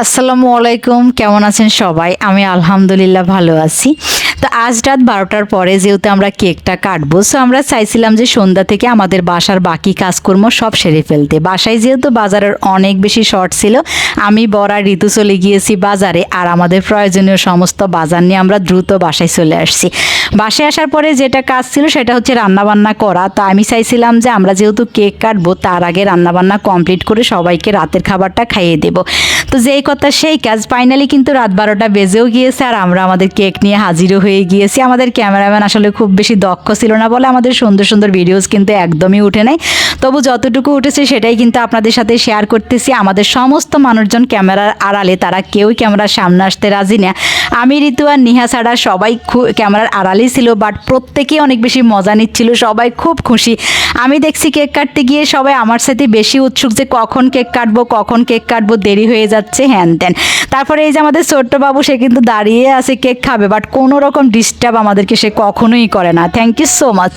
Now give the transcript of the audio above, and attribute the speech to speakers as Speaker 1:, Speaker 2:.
Speaker 1: আসসালামু আলাইকুম কেমন আছেন সবাই? আমি আলহামদুলিল্লাহ ভালো আছি। তো আজ রাত বারোটার পরে যেহেতু আমরা কেকটা কাটবো সো আমরা চাইছিলাম যে সন্ধ্যা থেকে আমাদের বাসার বাকি কাজকর্ম সব সেরে ফেলতে। বাসায় যেহেতু বাজারের অনেক বেশি শর্ট ছিল, আমি বড় ঋতু চলে গিয়েছি বাজারে আর আমাদের প্রয়োজনীয় সমস্ত বাজার নিয়ে আমরা দ্রুত বাসায় চলে আসছি। বাসায় আসার পরে যেটা কাজ ছিল সেটা হচ্ছে রান্নাবান্না করা। তো আমি চাইছিলাম যে আমরা যেহেতু কেক কাটবো, তার আগে রান্নাবান্না কমপ্লিট করে সবাইকে রাতের খাবারটা খাইয়ে দেব। তো যেই কথা সেই কাজ ফাইনালি কিন্তু রাত বারোটা বেজেও গিয়েছে আর আমরা আমাদের কেক নিয়ে হাজিরও হয়ে গিয়েছি আমাদের ক্যামেরাম্যান আসলে খুব বেশি দক্ষ ছিল না বলে আমাদের সুন্দর সুন্দর ভিডিওস কিন্তু একদমই উঠে নাই। তবু যতটুকু উঠেছে সেটাই কিন্তু আপনাদের সাথে শেয়ার করতেছি। আমাদের সমস্ত মানুষজন ক্যামেরার আড়ালে, তারা কেউই ক্যামেরার সামনে আসতে রাজি না। আমি, ঋতু আর নিহা ছাড়া সবাই ক্যামেরার আড়ালেই ছিল বাট প্রত্যেকেই অনেক বেশি মজা নিচ্ছিল, সবাই খুব খুশি। আমি দেখছি কেক কাটতে গিয়ে সবাই আমার সাথে বেশি উৎসুক যে কখন কেক কাটবো, কখন কেক কাটবো, দেরি হয়ে যাচ্ছে, হ্যান ত্যান। তারপরে এই যে আমাদের ছোট্ট বাবু, সে কিন্তু দাঁড়িয়ে আছে, কেক খাবে বাট কোনো রকম ডিস্টার্ব আমাদেরকে সে কখনোই করে না। Thank you so much